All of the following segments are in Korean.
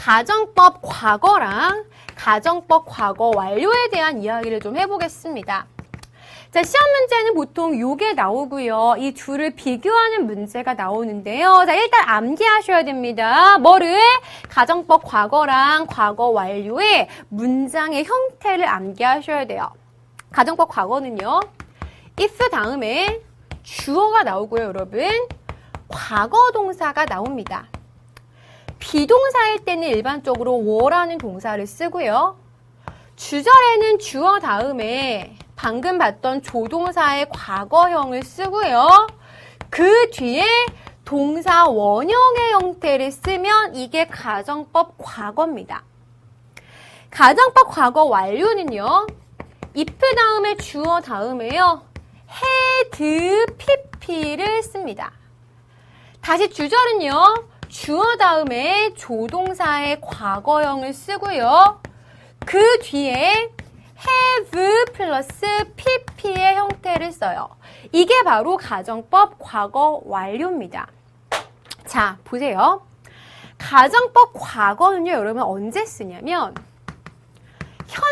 가정법 과거랑 가정법 과거 완료에 대한 이야기를 좀 해보겠습니다. 자, 시험 문제는 보통 요게 나오고요. 이 둘을 비교하는 문제가 나오는데요. 자, 일단 암기하셔야 됩니다. 뭐를? 가정법 과거랑 과거 완료의 문장의 형태를 암기하셔야 돼요. 가정법 과거는요. if 다음에 주어가 나오고요, 여러분. 과거 동사가 나옵니다. 비동사일 때는 일반적으로 were라는 동사를 쓰고요. 주절에는 주어 다음에 방금 봤던 조동사의 과거형을 쓰고요. 그 뒤에 동사 원형의 형태를 쓰면 이게 가정법 과거입니다. 가정법 과거 완료는요. if 다음에 주어 다음에요. had, pp를 씁니다. 다시 주절은요. 주어 다음에 조동사의 과거형을 쓰고요. 그 뒤에 have 플러스 pp의 형태를 써요. 이게 바로 가정법 과거 완료입니다. 자, 보세요. 가정법 과거는요, 여러분 언제 쓰냐면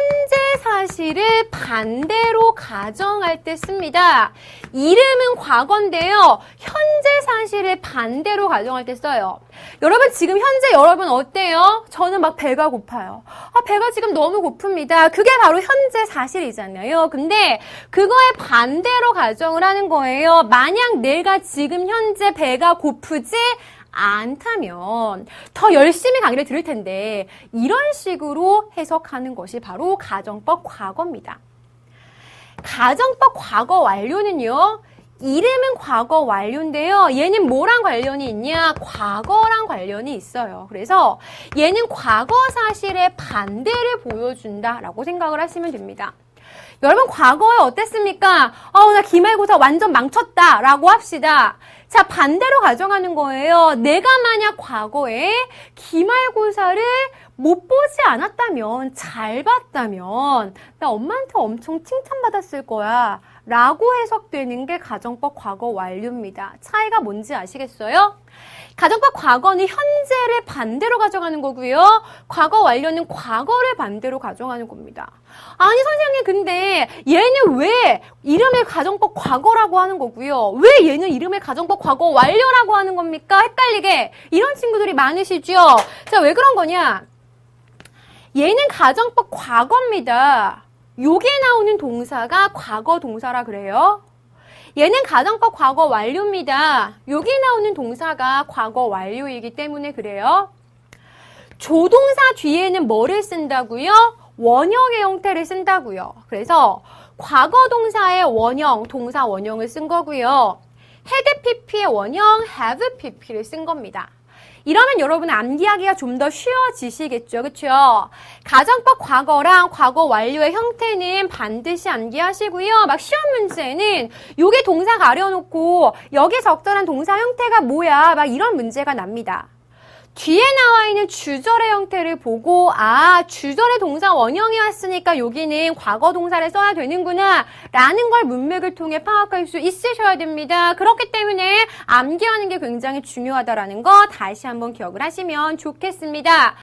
현재 사실을 반대로 가정할 때 씁니다. 이름은 과거인데요. 현재 사실을 반대로 가정할 때 써요. 여러분 지금 현재 여러분 어때요? 저는 막 배가 고파요. 아, 배가 지금 너무 고픕니다. 그게 바로 현재 사실이잖아요. 근데 그거에 반대로 가정을 하는 거예요. 만약 내가 지금 현재 배가 고프지 않다면 더 열심히 강의를 들을 텐데 이런 식으로 해석하는 것이 바로 가정법 과거입니다. 가정법 과거 완료는요. 이름은 과거 완료인데요. 얘는 뭐랑 관련이 있냐? 과거랑 관련이 있어요. 그래서 얘는 과거 사실의 반대를 보여준다라고 생각을 하시면 됩니다. 여러분 과거에 어땠습니까? 어, 나 기말고사 완전 망쳤다 라고 합시다. 자, 반대로 가정하는 거예요. 내가 만약 과거에 기말고사를 못 보지 않았다면, 잘 봤다면, 나 엄마한테 엄청 칭찬받았을 거야. 라고 해석되는 게 가정법 과거 완료입니다. 차이가 뭔지 아시겠어요? 가정법 과거는 현재를 반대로 가정하는 거고요. 과거 완료는 과거를 반대로 가정하는 겁니다. 아니 선생님 근데 얘는 왜 이름을 가정법 과거라고 하는 거고요. 왜 얘는 이름을 가정법 과거 완료라고 하는 겁니까? 헷갈리게 이런 친구들이 많으시죠. 자 왜 그런 거냐? 얘는 가정법 과거입니다. 요게 나오는 동사가 과거 동사라 그래요. 얘는 가정법 과거 완료입니다. 여기 나오는 동사가 과거 완료이기 때문에 그래요. 조동사 뒤에는 뭐를 쓴다고요? 원형의 형태를 쓴다고요. 그래서 과거 동사의 원형, 동사 원형을 쓴 거고요. had pp의 원형 have pp를 쓴 겁니다. 이러면 여러분 암기하기가 좀 더 쉬워지시겠죠. 그렇죠? 가정법 과거랑 과거 완료의 형태는 반드시 암기하시고요. 막 시험 문제는 요게 동사 가려놓고 여기 적절한 동사 형태가 뭐야? 막 이런 문제가 납니다. 뒤에 나와 있는 주절의 형태를 보고 아 주절의 동사 원형이 왔으니까 여기는 과거 동사를 써야 되는구나 라는 걸 문맥을 통해 파악할 수 있으셔야 됩니다. 그렇기 때문에 암기하는 게 굉장히 중요하다라는 거 다시 한번 기억을 하시면 좋겠습니다.